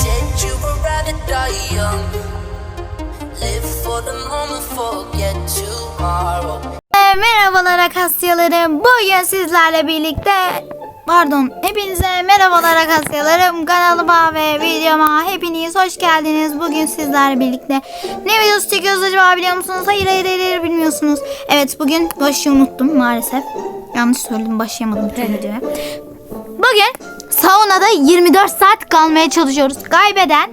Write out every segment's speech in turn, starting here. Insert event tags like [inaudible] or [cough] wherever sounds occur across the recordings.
said you would rather die young. Live for the moment, forget tomorrow. Ee, Merhabalar Akasyalarım. Bugün sizlerle birlikte Pardon, hepinize merhabalar Akasyalarım. Kanalıma ve videoma hepiniz hoş geldiniz. Bugün sizlerle birlikte ne videosu çekiyoruz acaba biliyor musunuz? Hayır hayır hayır, hayır, bilmiyorsunuz. Evet bugün başı unuttum maalesef. Yanlış söyledim başlayamadım tüm [laughs] videoya. Bugün saunada 24 saat kalmaya çalışıyoruz. Kaybeden,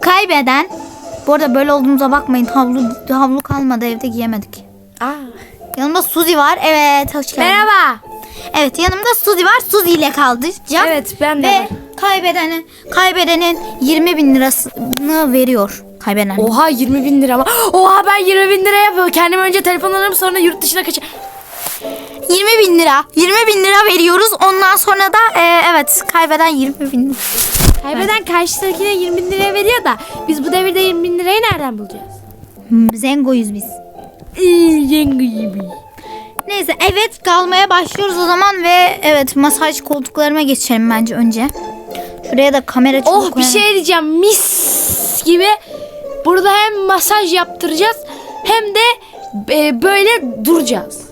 kaybeden bu arada böyle olduğumuza bakmayın. Havlu havlu kalmadı evde giyemedik. Aa. Yanımda Suzi var. Evet hoş geldin. Merhaba. Evet yanımda Suzi var. Suzi ile kalacağım. Evet, ben de Ve var. kaybedenin, kaybedenin 20 bin lirasını veriyor. Kaybeden. Oha 20 bin lira. [gasps] Oha ben 20 bin lira yapıyorum. Kendim önce telefon alırım sonra yurt dışına kaçar. 20 bin lira. 20 bin lira veriyoruz. Ondan sonra da e, evet kaybeden 20 bin lira. Kaybeden karşıdakine 20 bin lira veriyor da biz bu devirde 20 bin lirayı nereden bulacağız? Hmm, Zengoyuz biz. Yengi gibi. Neyse evet kalmaya başlıyoruz o zaman ve evet masaj koltuklarıma geçelim bence önce. Şuraya da kamera çubuğu Oh bir koyalım. şey diyeceğim mis gibi. Burada hem masaj yaptıracağız hem de e, böyle duracağız.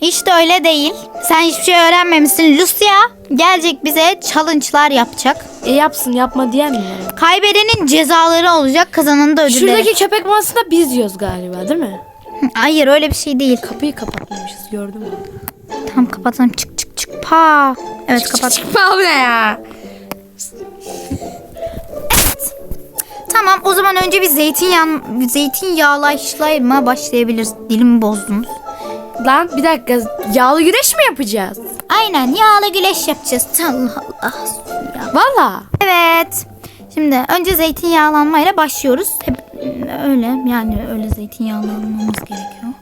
Hiç de öyle değil. Sen hiçbir şey öğrenmemişsin. Lucia gelecek bize challenge'lar yapacak. E yapsın yapma diyen mi? Kaybedenin cezaları olacak, kazananın da ödülleri. Şuradaki köpek mamasını da biz yiyoruz galiba değil mi? Hayır öyle bir şey değil. Kapıyı kapatmamışız gördün mü? Tam kapatalım. Çık çık çık. Pa. Evet kapat. Çıkma bu ne ya? Tamam o zaman önce bir zeytinyağı zeytinyağlaşlayma başlayabiliriz. Dilimi bozdunuz. Lan bir dakika yağlı güreş mi yapacağız? Aynen yağlı güleş yapacağız. Allah Allah. Ya. Valla. Evet. Şimdi önce zeytinyağlanmayla başlıyoruz. Hep öyle yani öyle zeytinyağlanmamız gerekiyor.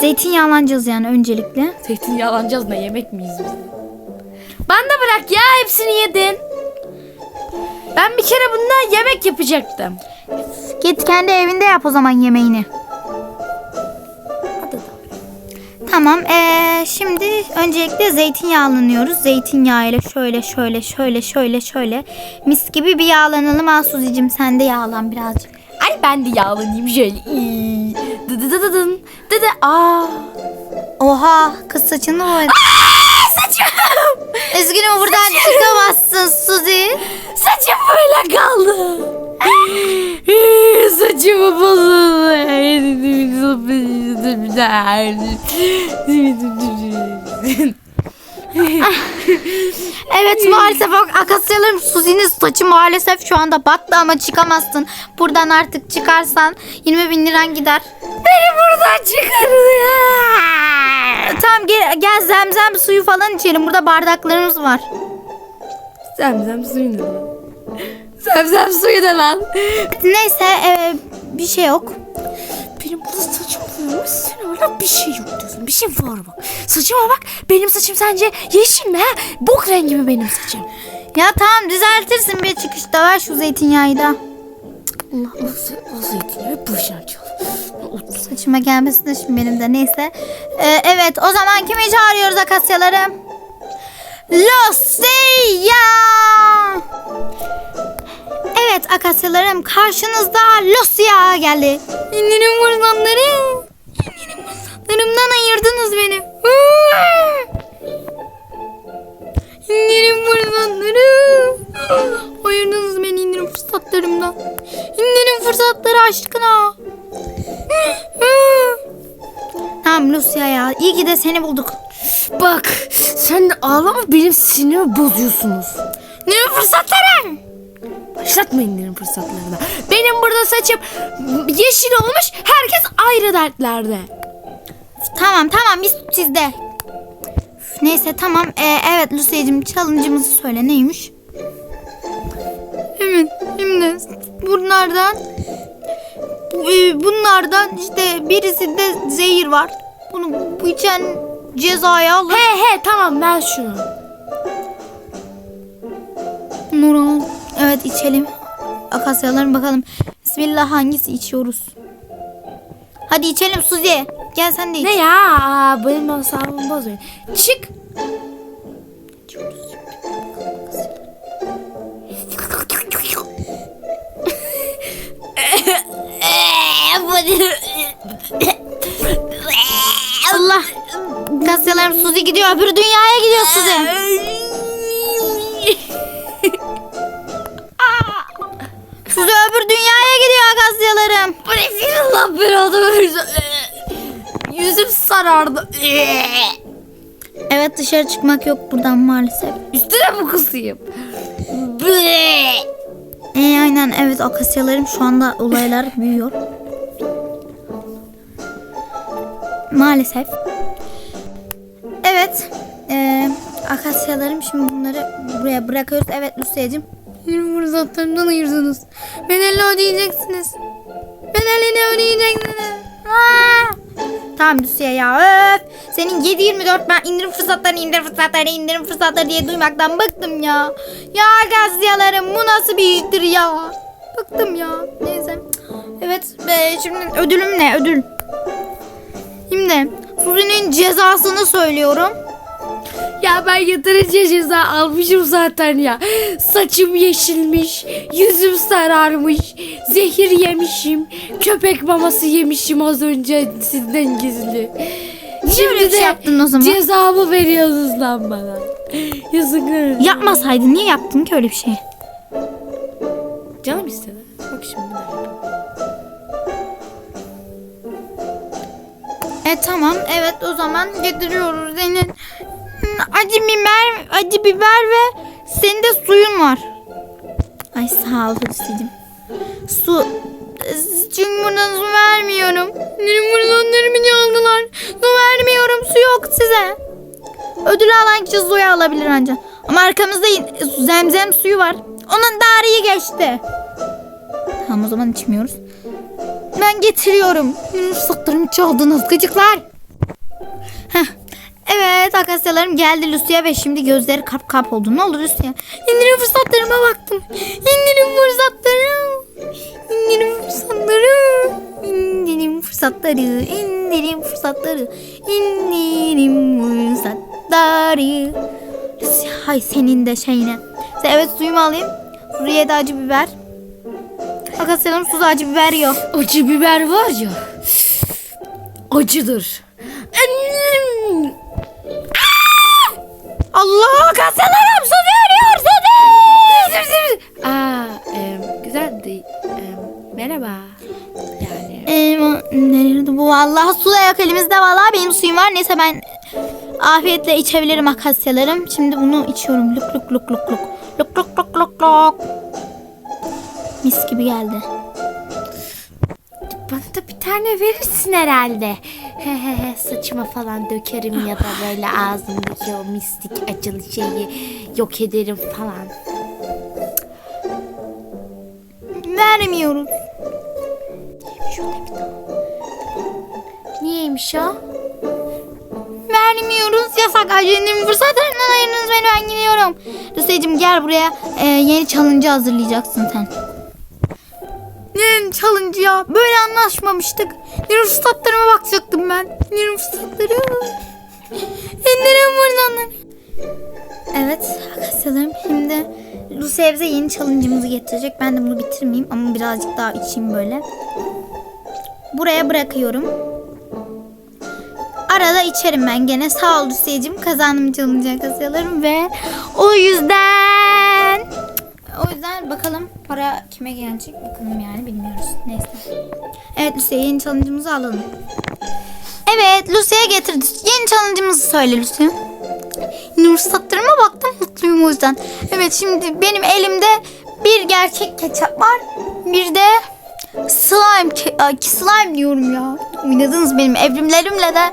Zeytinyağlanacağız yani öncelikle. Zeytinyağlanacağız ne yemek miyiz biz? Bana da bırak ya hepsini yedin. Ben bir kere bundan yemek yapacaktım. Git kendi evinde yap o zaman yemeğini. Tamam. Ee, şimdi öncelikle zeytinyağlanıyoruz. Zeytinyağı ile şöyle şöyle şöyle şöyle şöyle mis gibi bir yağlanalım. Asuzicim sen de yağlan birazcık. Ay ben de yağlanayım şöyle. Dı dı dı dı. Dı dı. Aa. Oha kız saçını boyadı. Saçım. Üzgünüm buradan çıkamazsın Suzi. Saçım böyle kaldı. [laughs] Saçımı bozuldu. Evet maalesef akasyalarım Suzi'nin saçı maalesef şu anda battı ama çıkamazsın. Buradan artık çıkarsan 20 bin liran gider. Beni buradan çıkarın ya. Tamam gel, gel zemzem suyu falan içelim. Burada bardaklarımız var. Zemzem suyu ne? Zemzem suyu ne lan? Neyse e, bir şey yok. Benim burada saçım boyamış. Sen hala bir şey yok diyorsun. Bir şey var bak. Saçıma bak. Benim saçım sence yeşil mi ha? Bok rengi mi benim saçım? Ya tamam düzeltirsin bir çıkışta ver şu zeytinyağı da. Allah Allah. O zeytinyağı boşuna. Saçıma gelmesin de şimdi benim de neyse. E, evet o zaman kimi çağırıyoruz akasyalarım? Lucia! Evet akasyalarım karşınızda Lucia geldi. İndirim kurzanları. İndirim kurzanlarımdan ayırdınız beni. İndirim fırsatları. Ayırdınız beni indirim fırsatlarımdan. İndirim fırsatları aşkına. Tamam Lucia ya. İyi ki de seni bulduk. Bak sen de ağlama benim sinirimi bozuyorsunuz. İndirim fırsatları. Başlatma indirim fırsatlarına. Benim burada saçım yeşil olmuş. Herkes ayrı dertlerde. Tamam tamam biz sizde. Neyse tamam. Ee, evet Lucia'cığım challenge'ımızı söyle neymiş? Evet şimdi bunlardan bu- e, bunlardan işte birisinde zehir var. Bunu bu içen cezaya alır. He he tamam ben şunu. Nurhan. Evet içelim. Akasyaların bakalım. Bismillah hangisi içiyoruz? Hadi içelim Suzi. Gel sen de iç. Ne ya? Aa, Benim asabımı bozuyor. Çık. Allah. Akasyaların Suzi gidiyor. Öbür dünyaya gidiyor Suzi. Allah belanı versin. Yüzüm sarardı. Evet dışarı çıkmak yok buradan maalesef. Üstüne mi kusayım? Ee, aynen evet akasyalarım şu anda olaylar büyüyor. Maalesef. Evet. Ee, akasyalarım şimdi bunları buraya bırakıyoruz. Evet Lucya'cığım. Benim fırsatlarımdan ayırdınız. Bedelini ödeyeceksiniz. Bedelini ödeyeceksiniz. Aa! Tamam Lucia ya öf. Senin 7-24 ben indirim fırsatlarını indirim fırsatlarını indirim fırsatları diye duymaktan bıktım ya. Ya gazyalarım bu nasıl bir iştir ya. Bıktım ya. Neyse. Evet be, şimdi ödülüm ne ödül? Şimdi Suzi'nin cezasını söylüyorum. Ya ben yeterince ceza almışım zaten ya. Saçım yeşilmiş, yüzüm sararmış, zehir yemişim, köpek maması yemişim az önce sizden gizli. Niye öyle bir şey yaptın o zaman? Cezamı veriyorsunuz lan bana. Yazıklar. Yapmasaydın niye yaptın ki öyle bir şey? Canım istedi. Bak şimdi. E tamam evet o zaman getiriyoruz senin hmm, acı biber acı biber ve senin de suyun var. Ay sağ ol Hüseyin'im. Su su vermiyorum. Benim buradanlarımı aldılar. Su vermiyorum su yok size. Ödül alan kişi suyu alabilir ancak. Ama arkamızda zemzem suyu var. Onun tarihi geçti. Tamam o zaman içmiyoruz. Ben getiriyorum. Fırsatlarımı çaldınız gıcıklar. Heh. Evet akasyalarım geldi Lucia ve şimdi gözleri kap kap oldu. Ne oldu Lucia? İndirim fırsatlarıma baktım. İndirim fırsatları. İndirim fırsatları. İndirim fırsatları. İndirim fırsatları. İndirim fırsatları. Lucia hay senin de şeyine. Evet suyumu alayım. Buraya da acı biber. Akasyalarım suda acı biber yok. Acı biber var ya. Acıdır. Allah kasalarım su veriyorsunuz. Aa, e, güzeldi. E, merhaba. Yani. E, nerede bu vallahi su da yok elimizde vallahi benim suyum var. Neyse ben afiyetle içebilirim akasyalarım. Şimdi bunu içiyorum. Luk luk luk luk luk. Luk luk luk luk luk. Mis gibi geldi. Bana da bir tane verirsin herhalde. Hehehe saçıma falan dökerim ya da böyle ağzımdaki o mistik acılı şeyi yok ederim falan. vermiyoruz. Niyeymiş o? vermiyoruz. Yasak. Acının fırsatlarından ayırınız beni? Ben gidiyorum. Lucy'cim gel buraya. Ee, yeni challenge hazırlayacaksın sen. Ne challenge ya? Böyle anlaşmamıştık. Yeni fırsatlarıma bakacaktım ben Yeni fırsatları İndirim buradan Evet akasyalarım şimdi Lucy bize yeni challenge'ımızı getirecek ben de bunu bitirmeyeyim ama birazcık daha içeyim böyle Buraya bırakıyorum Arada içerim ben gene. Sağ ol Lucy'cim. Kazandım çalınacak kasyalarım ve o yüzden o yüzden bakalım para kime gelecek bakalım yani bilmiyoruz. Neyse. Evet Lucy yeni challenge'ımızı alalım. Evet Lucy'ye getirdi. Yeni challenge'ımızı söyle Lucy. Nur satlarıma baktım mutluyum o yüzden. Evet şimdi benim elimde bir gerçek ketçap var. Bir de slime, ke- slime diyorum ya. Oynadınız benim evrimlerimle de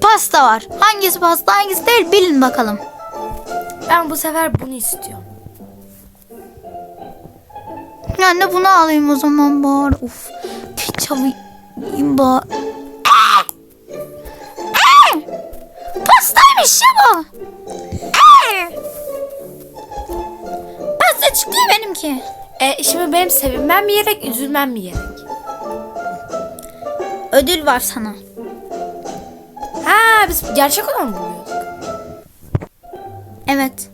pasta var. Hangisi pasta hangisi değil bilin bakalım. Ben bu sefer bunu istiyorum. Ben de bunu alayım o zaman bari. Uf. Ketçabı bari. Pastaymış ya bu. Aa! Pasta çıktı ya benimki. E, şimdi benim sevinmem mi gerek, üzülmem mi gerek? Ödül var sana. Ha biz gerçek olan mı buluyoruz? Evet.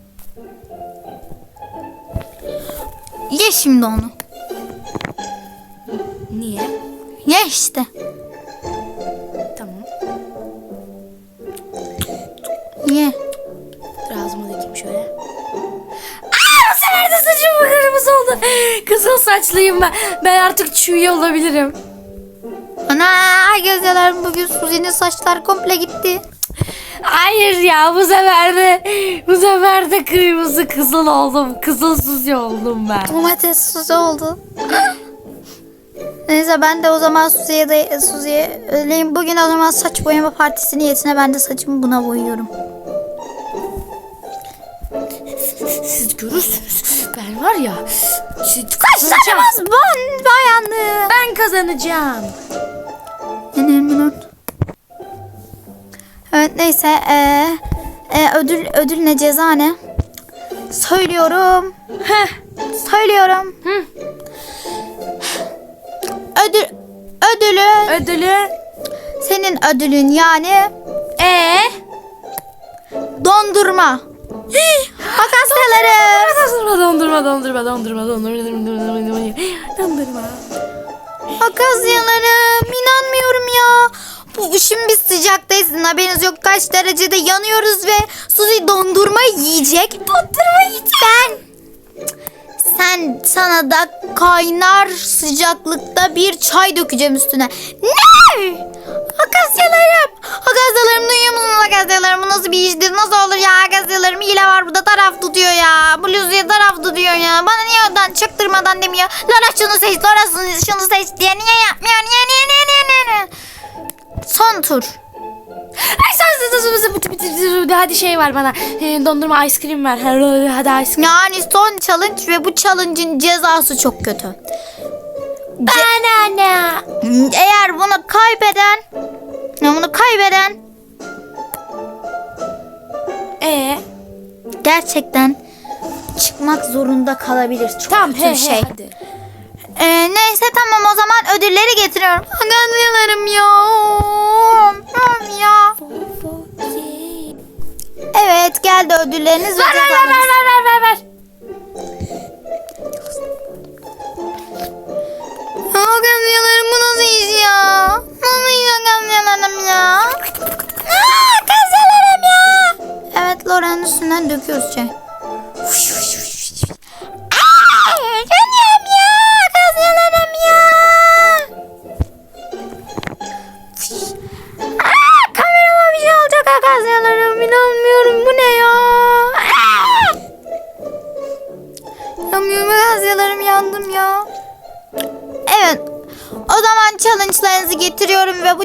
Ye şimdi onu. Niye? Ye işte. Oldu. [laughs] Kızıl saçlıyım ben. Ben artık çüye olabilirim. Ana gözlerim bugün Suzi'nin saçlar komple gitti. Hayır ya bu sefer de bu sefer de kırmızı kızıl oldum. Kızıl suzi oldum ben. Domates Suzi oldu. Neyse ben de o zaman Suzi'ye de Suzi'ye öyleyim. Bugün o zaman saç boyama partisi niyetine ben de saçımı buna boyuyorum. Siz görürsünüz. Ben var ya. Siz Saçlarımız bon bayanlı. Ben kazanacağım. Evet neyse eee, e, ödül ödül ne ceza ne? Söylüyorum. Heh. Söylüyorum. Hı. Ödül ödülün Ödülü. senin ödülün yani Ee? dondurma. Makasyalarım. Dondurma, dondurma, dondurma, dondurma, dondurma, dondurma, dondurma, dondurma. Makasyalarım inanmıyorum ya. Bu şimdi biz sıcaktayız. Haberiniz yok kaç derecede yanıyoruz ve Suzi dondurma yiyecek. Dondurma yiyecek. Ben sen sana da kaynar sıcaklıkta bir çay dökeceğim üstüne. Ne? Akasyalarım. Akasyalarım duyuyor musunuz akasyalarım? Bu nasıl bir iştir? Nasıl olur ya akasyalarım? Hile var burada taraf tutuyor ya. Bu Luzi'ye taraf tutuyor ya. Bana niye oradan çaktırmadan demiyor. Lara şunu seç, Lara şunu- seç diye. Niye yapmıyor? Niye, niye, niye, niye, niye, niye? Son tur. Ay sen- hadi şey var bana. Ee, Dondurma ice cream ver. Hadi ice cream. Yani son challenge ve bu challenge'ın cezası çok kötü. Banana. Eğer bunu kaybeden bunu kaybeden Ee? gerçekten çıkmak zorunda kalabilir. Çok Tamam kötü he, şey. he, hadi. Ee, neyse tamam o zaman ödülleri getiriyorum. Ganyalarım ya. Ya. Evet geldi ödülleriniz ve Ver ver ver ver ver ver ver iş ya? Aa, ganyalarım ya. Evet Loran'ın üstünden döküyoruz çay.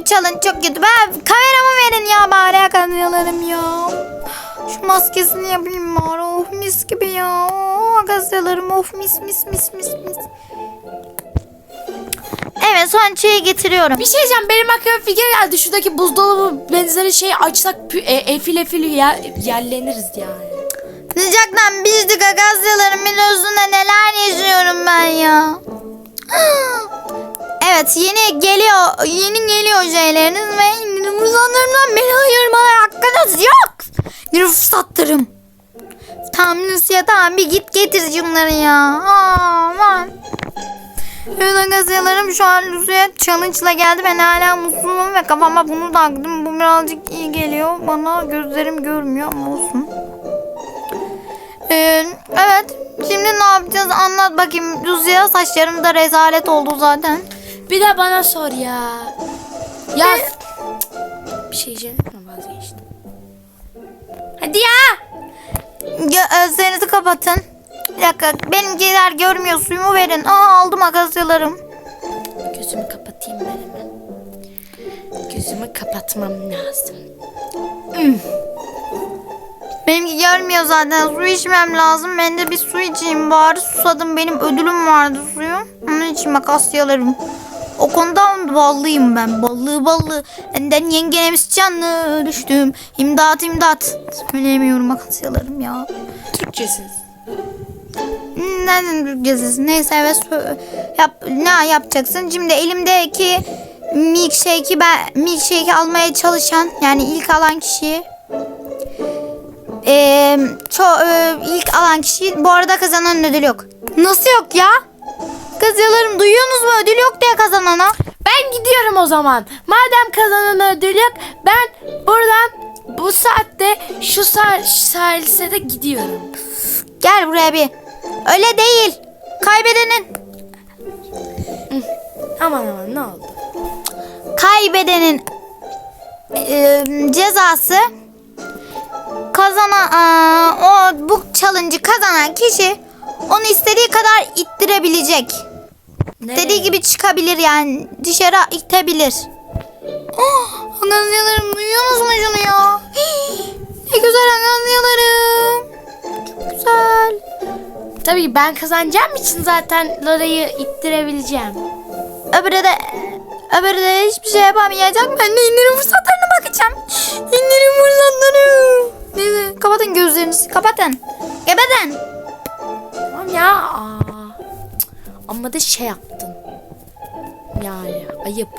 Challenge çok kötü. Ben kameramı verin ya bari kanyalarım ya. Şu maskesini yapayım bari. Of mis gibi ya. Oh, Gazyalarım of mis mis mis mis mis. Evet son şeyi getiriyorum. Bir şey diyeceğim benim aklıma fikir geldi. Şuradaki buzdolabı benzeri şey açsak e, efil efil ya, yerleniriz yani. Sıcaktan bizdik Gazyalarımın özünde neler yaşıyorum ben ya. [gasps] Evet yeni geliyor yeni geliyor şeyleriniz ve indirim uzanlarımdan beni ayırmalar hakkınız yok. Bir ruhsattırım. Tamam Lucia tamam bir git getir şunları ya. Aman. Evet gazyalarım şu an Lucia challenge'la geldi. Ben hala mutsuzum ve kafama bunu taktım. Bu birazcık iyi geliyor. Bana gözlerim görmüyor ama olsun. Ee, evet. Şimdi ne yapacağız? Anlat bakayım. Lucia saçlarım da rezalet oldu zaten. Bir de bana sor ya. Ya bir şey diyeceğim ama vazgeçtim. Hadi ya. Gö- Gözlerinizi kapatın. Bir dakika. Benimkiler görmüyor. Suyumu verin. Aa aldım akasyalarım. Gözümü kapatayım ben hemen. Gözümü kapatmam lazım. Benimki görmüyor zaten. Su içmem lazım. Ben de bir su içeyim bari. Susadım. Benim ödülüm vardı suyu. Onun için makasyalarım. Konuda ballıyım ben. Ballı ballı. Benden yengenemiz canlı düştüm. İmdat imdat. Söyleyemiyorum makasyalarım ya. Türkçesiz. Neden Türkçesiz? Neyse evet yap ne yapacaksın? Şimdi elimdeki milkshake'i ben milkshake'i almaya çalışan yani ilk alan kişiyi eee ço- e, ilk alan kişi bu arada kazanan ödül yok. Nasıl yok ya? Kızyalarım duyuyorsunuz mu? Ödül yok diye kazanana. Ben gidiyorum o zaman. Madem kazanan ödül yok ben buradan bu saatte şu sah sahilse gidiyorum. Gel buraya bir. Öyle değil. Kaybedenin Aman aman ne oldu? kaybedenin e, cezası kazanan o bu challenge'ı kazanan kişi onu istediği kadar ittirebilecek. Nereye? Dediği gibi çıkabilir yani dışarı itebilir. Oh, Agazyalarım duyuyorsunuz mu şunu ya? Hii, [gasps] ne güzel agazyalarım. Çok güzel. Tabii ben kazanacağım için zaten Lora'yı ittirebileceğim. Öbürü de öbürü de hiçbir şey yapamayacak. Ben de indirim fırsatlarına bakacağım. [gasps] İndirim fırsatları. Neyse kapatın gözlerinizi. Kapatın. Kapatın. Tamam ya. Aa. Ama da şey yaptın. Yani ayıp.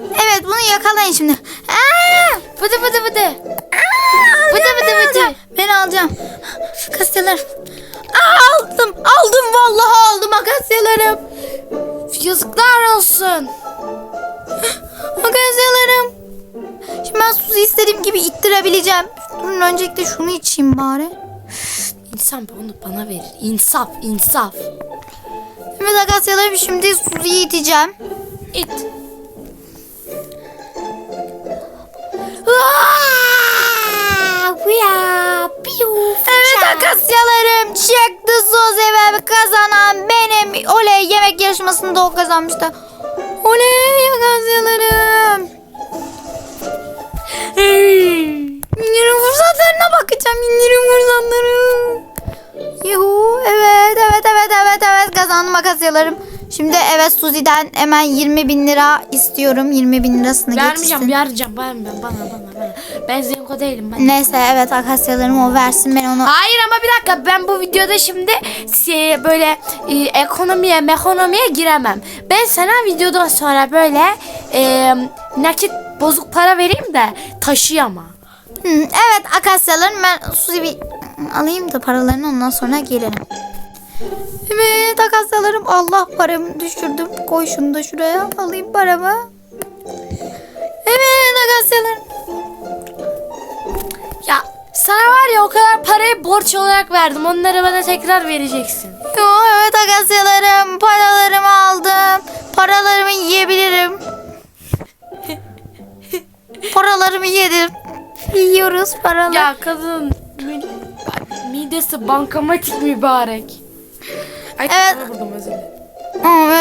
Evet bunu yakalayın şimdi. Aa! Fıdı fıdı fıdı. Aa, Bıdı bıdı ben bıdı. alacağım. Ben alacağım. Akasyalar. Aa, aldım. Aldım vallahi aldım akasyalarım. Yazıklar olsun. [gasps] Akasyalarım. Şimdi ben Suzi istediğim gibi ittirebileceğim. Durun öncelikle şunu içeyim bari. İnsan onu bana verir. İnsaf, insaf. Evet akasyalarım şimdi Suzi'yi iteceğim. İt. Evet akasyalarım çıktı Suzi ve kazanan benim. Oley yemek yarışmasında o kazanmıştı. Oley akasyalarım. İndirim fırsatlarına bakacağım indirim fırsatları. Yuhu evet evet evet evet evet kazandım akasyalarım. Şimdi evet Suzi'den hemen 20 bin lira istiyorum. 20 bin lirasını Vermeyeceğim, getirsin. vermeyeceğim. Ben, ben, bana, bana, bana. Ben Zenko değilim. Ben. Neyse evet akasyalarım o versin ben onu. Hayır ama bir dakika ben bu videoda şimdi şey, böyle e, ekonomiye mekonomiye giremem. Ben sana videodan sonra böyle e, nakit bozuk para vereyim de taşıyama. Hı, evet akasyalarım ben Suzi bir alayım da paralarını ondan sonra gelirim. Evet akasyalarım Allah paramı düşürdüm. Koy şunu da şuraya alayım paramı. Evet akasyalarım. Ya sana var ya o kadar parayı borç olarak verdim. Onları bana tekrar vereceksin. Yo, evet akasyalarım paralarımı aldım. Paralarımı yiyebilirim. [laughs] paralarımı yedim yiyoruz paralar. Ya kadın midesi bankamatik mübarek. Ay evet. kafama vurdum özür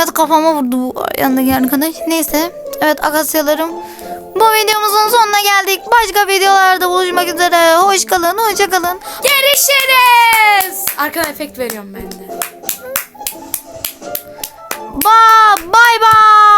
evet kafama vurdu bu yanındaki arkadaş. Neyse. Evet akasyalarım. Bu videomuzun sonuna geldik. Başka videolarda buluşmak üzere. Hoş kalın, hoşça kalın. Görüşürüz. Arkadan efekt veriyorum ben de. Ba, bye bye.